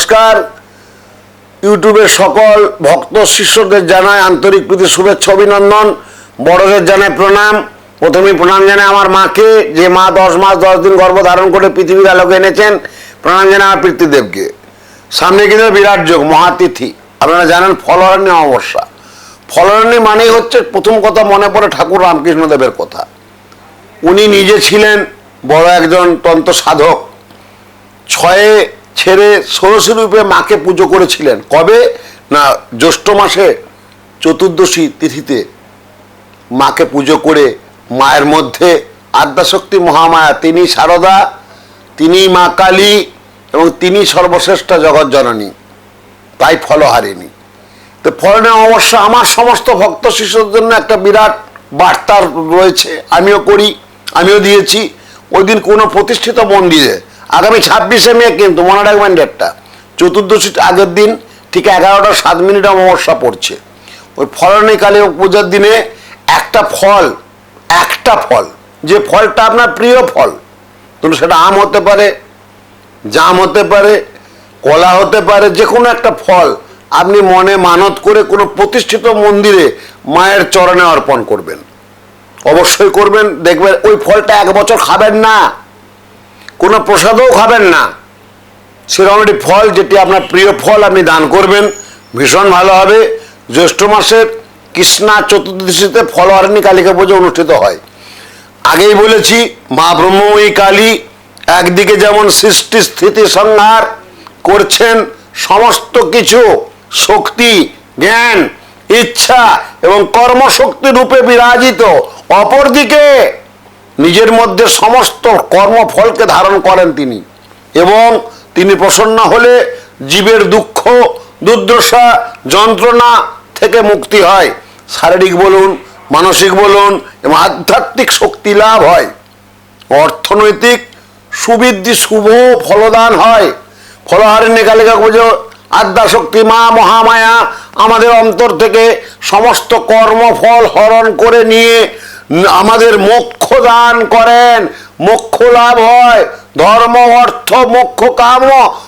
নমস্কার। ইউটিউবের সকল ভক্ত শিষ্যদের জানায় আন্তরিক প্রীতি, শুভেচ্ছা, অভিনন্দন। বড়দের জানায় প্রণাম। প্রথমে প্রণাম জানায় আমার মাকে, যে মা দশ মাস, দশ দিন গর্ভ ধারণ করে পৃথিবীর আলোকে এনেছেন। প্রণাম জানায় আমার পিতৃদেবকে সামনে কিন্তু বিরাট যোগ, মহাতিথি। আপনারা জানেন ফলহারণী অমাবস্যা। ফলহারণী মানেই হচ্ছে প্রথম কথা মনে পড়ে ঠাকুর রামকৃষ্ণদেবের কথা। উনি নিজে ছিলেন বড় একজন তন্ত্র সাধক। ছয়ে ছেড়ে ষোড়শী রূপে মাকে পুজো করেছিলেন। কবে? না, জ্যৈষ্ঠ মাসে, চতুর্দশী তিথিতে মাকে পুজো করে মায়ের মধ্যে আদ্যাশক্তি মহামায়া, তিনি সারদা, তিনি মা কালী এবং তিনি সর্বশ্রেষ্ঠ জগৎ জননী। তাই ফলহারিণী তো ফলনে অবশ্য আমার সমস্ত ভক্ত শিশুর জন্য একটা বিরাট বার্তা রয়েছে। আমিও করি, আমিও দিয়েছি। ওই দিন কোনো প্রতিষ্ঠিত মন্দিরে আগামী ছাব্বিশে মে কিন্তু মনে রাখবেন ডেটটা চতুর্দশীর আগের দিন ঠিক এগারোটা সাত মিনিট অমাবস্যা পড়ছে। ওই ফলনী কালী পূজার দিনে একটা ফল একটা ফল, যে ফলটা আপনার প্রিয় ফল ধরুন সেটা আম হতে পারে, জাম হতে পারে, কলা হতে পারে যে কোনো একটা ফল আপনি মনে মানত করে কোনো প্রতিষ্ঠিত মন্দিরে মায়ের চরণে অর্পণ করবেন। অবশ্যই করবেন, দেখবেন ওই ফলটা এক বছর খাবেন না। কোনো প্রসাদও খাবেন না। সেরকম একটি ফল, যেটি আপনার প্রিয় ফল, আপনি দান করবেন। ভীষণ ভালো হবে। জ্যৈষ্ঠ মাসের কৃষ্ণা চতুর্দশীতে ফলহারিণী কালিকা পুজো অনুষ্ঠিত হয়। আগেই বলেছি, মা ব্রহ্মময়ী কালী একদিকে যেমন সৃষ্টি, স্থিতি, সংহার করছেন, সমস্ত কিছু, শক্তি, জ্ঞান, ইচ্ছা এবং কর্মশক্তি রূপে বিরাজিত। অপরদিকে নিজের মধ্যে সমস্ত কর্মফলকে ধারণ করেন তিনি। এবং তিনি প্রসন্ন হলে জীবের দুঃখ, দুর্দশা, যন্ত্রণা থেকে মুক্তি হয়। শারীরিক বলুন, মানসিক বলুন, এবং আধ্যাত্মিক শক্তি লাভ হয়। অর্থনৈতিক সুবৃদ্ধি শুভ ফলদান হয়। ফলহারিণী কালিকা পুজো আদ্যাশক্তি মা মহামায়া আমাদের অন্তর থেকে সমস্ত কর্মফল হরণ করে নিয়ে আমাদের মোক্ষ দান করেন। মোক্ষ লাভ হয়। ধর্ম, অর্থ, মোক্ষ কাম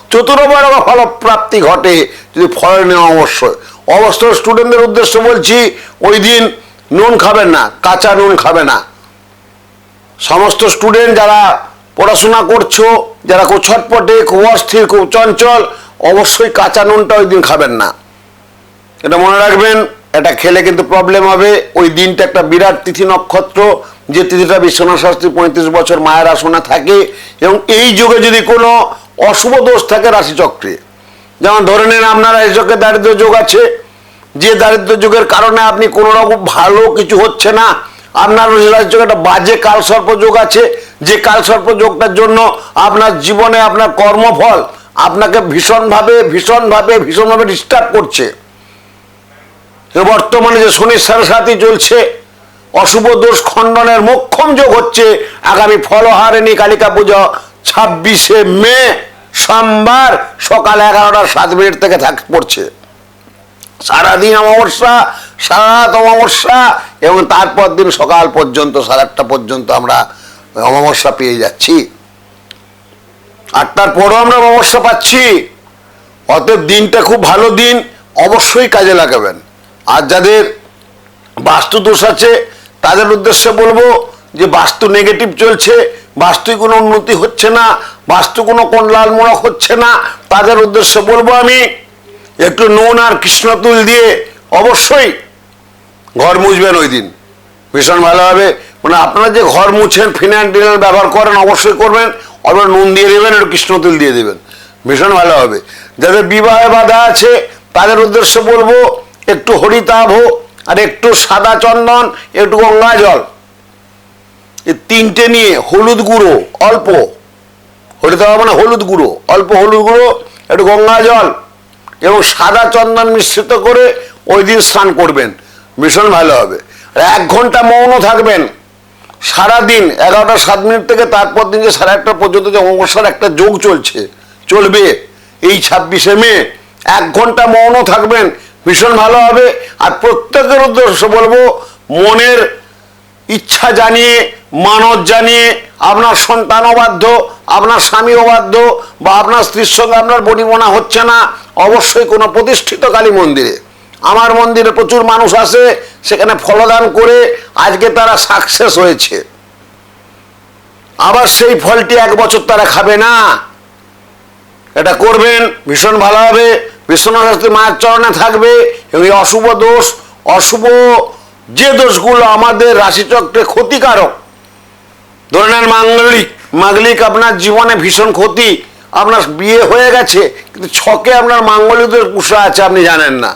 চতুর্বর্গ ফলপ্রাপ্তি ঘটে। যদি ফল নেওয়া অবশ্যই। অবশ্য স্টুডেন্টদের উদ্দেশ্য বলছি, ওই দিন নুন খাবেন না, কাঁচা নুন খাবে না। সমস্ত স্টুডেন্ট যারা পড়াশোনা করছ, যারা খুব ছটপটে, খুব অস্থির, খুব চঞ্চল, অবশ্যই কাঁচা নুনটা ওই দিন খাবেন না। এটা মনে রাখবেন। এটা খেলে কিন্তু প্রবলেম হবে। ওই দিনটা একটা বিরাট তিথি নক্ষত্র, যে তিথিটা বিশ্বনাথ শাস্ত্রী পঁয়ত্রিশ বছর মায়ের আসনে থাকে এবং এই যুগে যদি কোনো অশুভ দোষ থাকে রাশিচক্রে, যেমন ধরে নিন আপনার এই চক্রে দারিদ্র যোগ আছে, যে দারিদ্র যুগের কারণে আপনি কোনো রকম ভালো কিছু হচ্ছে না, আপনার রাজ্য একটা বাজে কাল সর্প যোগ আছে, যে কাল সর্প যোগটার জন্য আপনার জীবনে আপনার কর্মফল আপনাকে ভীষণভাবে ভীষণভাবে ভীষণভাবে ডিস্টার্ব করছে। বর্তমানে যে শনির সাড়ে সাথী চলছে অশুভ দোষ খণ্ডনের মোক্ষম যোগ হচ্ছে আগামী ফলহারিণী কালিকা পুজো ছাব্বিশে মে, সোমবার সকাল এগারোটা সাত মিনিট থেকে থাক পড়ছে। সারাদিন অমাবস্যা সারা অমাবস্যা এবং তারপর দিন সকাল পর্যন্ত, সাড়ে আটটা পর্যন্ত আমরা অমাবস্যা পেয়ে যাচ্ছি। আটটার পরও আমরা অমাবস্যা পাচ্ছি। অতএব দিনটা খুব ভালো দিন, অবশ্যই কাজে লাগাবেন। আর যাদের বাস্তু দোষ আছে, তাদের উদ্দেশ্যে বলব যে বাস্তু নেগেটিভ চলছে বাস্তুয় কোনো উন্নতি হচ্ছে না, বাস্তু কোনো কল্যাণ মোড়ক হচ্ছে না, তাদের উদ্দেশ্যে বলব আমি একটু নুন আর কৃষ্ণতুল দিয়ে অবশ্যই ঘর মুছবেন ওই দিন। ভীষণ ভালো হবে। মানে আপনারা যে ঘর মুছেন ফিনাইল টিনাইল ব্যবহার করেন, অবশ্যই করবেন। অথবা নুন দিয়ে দেবেন, একটু কৃষ্ণতুল দিয়ে দেবেন। ভীষণ ভালো হবে। যাদের বিবাহে বাধা আছে, তাদের উদ্দেশ্যে বলব একটু হরিতাভ আর একটু সাদা চন্দন, একটু গঙ্গা জল। এই তিনটে নিয়ে হলুদ গুঁড়ো, অল্প। হরিতাভ মানে হলুদ গুঁড়ো, অল্প হলুদ গুঁড়ো, একটু গঙ্গা জল এবং সাদা চন্দন মিশ্রিত করে ওই দিন স্নান করবেন। ভীষণ ভালো হবে। আর এক ঘণ্টা মৌন থাকবেন। সারাদিন, এগারোটা সাত মিনিট থেকে তারপর দিন যে সাড়ে একটা পর্যন্ত যে অবসর একটা যোগ চলছে, চলবে, এই ছাব্বিশে মে, এক ঘণ্টা মৌন থাকবেন। ভীষণ ভালো হবে। আর প্রত্যেকের উদ্দেশ্য বলব, মনের ইচ্ছা জানিয়ে মানত জানিয়ে আপনার সন্তান অবাধ্য, আপনার স্বামী অবাধ্য বা আপনার স্ত্রীর সঙ্গে আপনার বনিবনা হচ্ছে না, অবশ্যই কোনো প্রতিষ্ঠিত কালী মন্দিরে। আমার মন্দিরে প্রচুর মানুষ আসে, সেখানে ফলদান করে আজকে তারা সাকসেস হয়েছে। আবার সেই ফলটি এক বছর তারা খাবে না। এটা করবেন, ভীষণ ভালো হবে। বিশ্বনাথ মায়ের চরণে থাকবে এবং এই অশুভ দোষ, অশুভ যে দোষগুলো আমাদের রাশিচক্রে ক্ষতিকারক। ধরে নেন মাঙ্গলিক মাঙ্গলিক আপনার জীবনে ভীষণ ক্ষতি, আপনার বিয়ে হয়ে গেছে, কিন্তু ছকে আপনার মাঙ্গলিক দোষ পুষা আছে, আপনি জানেন না।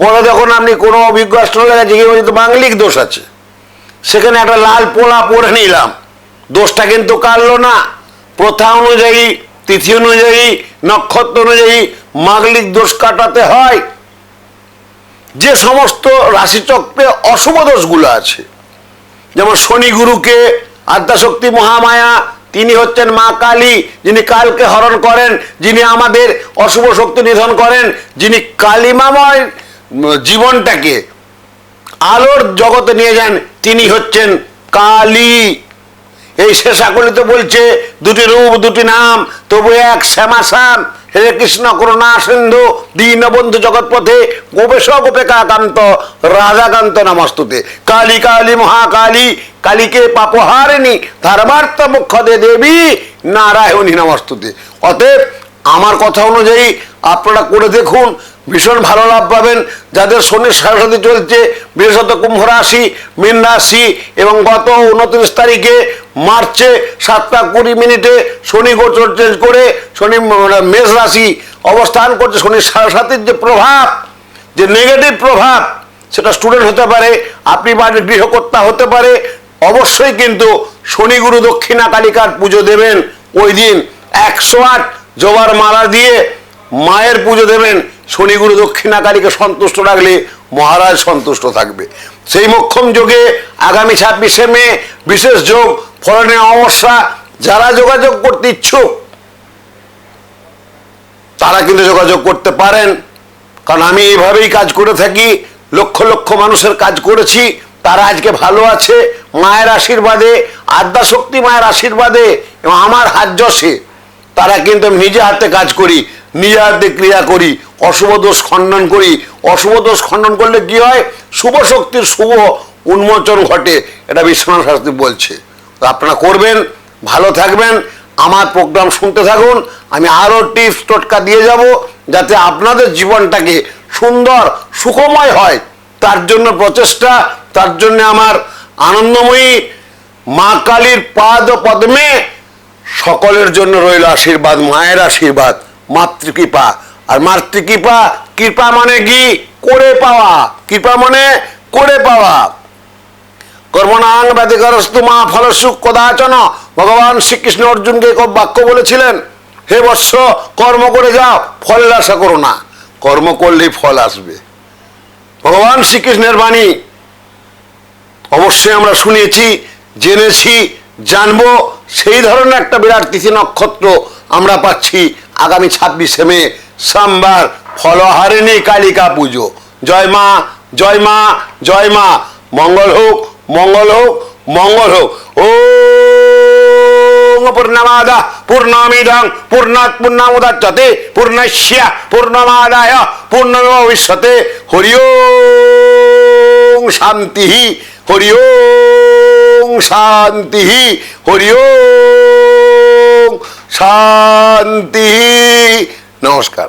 পরে যখন আপনি কোনো অভিজ্ঞ জিজ্ঞেস করছেন তো মাঙ্গলিক দোষ আছে। সেখানে একটা লাল পোলা পরে নিলাম। দোষটা কিন্তু কাটলো না। প্রথা অনুযায়ী তিথি অনুযায়ী, নক্ষত্র অনুযায়ী মাগলিক দোষ কাটাতে হয়। যে সমস্ত রাশিচক্রে অশুভ দোষগুলো আছে। যেমন শনি গুরুকে আদ্যাশক্তি মহামায়া, তিনি হচ্ছেন মা কালী, যিনি কালকে হরণ করেন, যিনি আমাদের অশুভ শক্তি নিধন করেন, যিনি কালিমাময় জীবনটাকে আলোর জগতে নিয়ে যান, তিনি হচ্ছেন কালী। এই শেষাকলিতে বলছে, দুটি রূপ, দুটি নাম, তবু এক শ্যামাসাম হে কৃষ্ণ করুণা সিন্ধু, দীনবন্ধু জগৎপথে গোপেশ গোপেকাকান্ত রাধাকান্ত নমস্তুতে। কালী কালী, মহাকালী, কালীকে পাপহারিণী, ধর্মার্থ মুখ্যদে দেবী, নারায়ণী নমস্তুতে। অতএব, আমার কথা অনুযায়ী আপনারা করে দেখুন, ভীষণ ভালো লাভ পাবেন। যাদের শনির সরস্বতী চলছে বিশেষত কুম্ভ রাশি, মীন রাশি এবং গত উনত্রিশ তারিখে মার্চে সাতটা কুড়ি মিনিটে শনি গোচর চেঞ্জ করে শনি মেষ রাশি অবস্থান করছে। শনির সরস্বতীর যে প্রভাব, যে নেগেটিভ প্রভাব, সেটা স্টুডেন্ট হতে পারে, আপনি বাড়ির গৃহকর্তা হতে পারে, অবশ্যই কিন্তু শনি গুরু দক্ষিণা কালিকার পুজো দেবেন। ওই দিন একশো আট জবার মালা দিয়ে মায়ের পুজো দেবেন, শনি গুরু দক্ষিণা সন্তুষ্ট রাখলে মহারাজ সন্তুষ্ট থাকবে। সেই মক্ষম যোগে আগামী ছাব্বিশে মে বিশেষ যোগ, ফলনে অমাবস্যা, যারা যোগাযোগ করতে ইচ্ছুক, তারা কিন্তু যোগাযোগ করতে পারেন। কারণ আমি এইভাবেই কাজ করে থাকি, লক্ষ লক্ষ মানুষের কাজ করেছি, তারা আজকে ভালো আছে, মায়ের আশীর্বাদে, আদ্যাশক্তি মায়ের আশীর্বাদে, এবং আমার হাত যশে, তারা কিন্তু নিজে হাতে কাজ করি। হাতে ক্রিয়া করি, অশুভ দোষ খণ্ডন করি। অশুভ দোষ খণ্ডন করলে কি হয়? শুভ শক্তির শুভ উন্মোচন ঘটে, এটা বিশ্বনাথ শাস্ত্রী বলছে। তো আপনারা করবেন, ভালো থাকবেন, আমার প্রোগ্রাম শুনতে থাকুন, আমি আরও টিপস টোটকা দিয়ে যাব, যাতে আপনাদের জীবনটাকে সুন্দর, সুখময় হয়। তার জন্য প্রচেষ্টা, তার জন্য আমার আনন্দময়ী মা কালীর পাদ পদ্মে সকলের জন্য রইল আশীর্বাদ, মায়ের আশীর্বাদ। মাতৃকৃপা। আর মাতৃকৃপা কৃপা মানে কি? করে পাওয়া। কৃপা মানে করে পাওয়া। কর্মণাং ব্যতিকরস্তু মা ফলসুখ কদাচন। ভগবান শ্রীকৃষ্ণ অর্জুনকে এক বাক্য বলেছিলেন, হে বৎস, কর্ম করে যাও, ফলের আশা করো না। কর্ম করলেই ফল আসবে। ভগবান শ্রীকৃষ্ণের বাণী অবশ্যই আমরা শুনেছি, জেনেছি, জানব। সেই ধরনের একটা বিরাট তিথি নক্ষত্র আমরা পাচ্ছি আগামী ছাব্বিশে মে, সোমবার ফলহারিণী কালিকা পুজো। জয় মা জয় মা জয় মা। মঙ্গল হোক মঙ্গল হোক মঙ্গল হোক। ও পূর্ণমাদা, পূর্ণমিদং, পূর্ণাৎ পূর্ণামুদাচ্যতে পূর্ণস্য পূর্ণমাদায় পূর্ণমিষ্যতে হরি ওং শান্তি হরি ওং শান্তি হরি ওং শান্তি নমস্কার।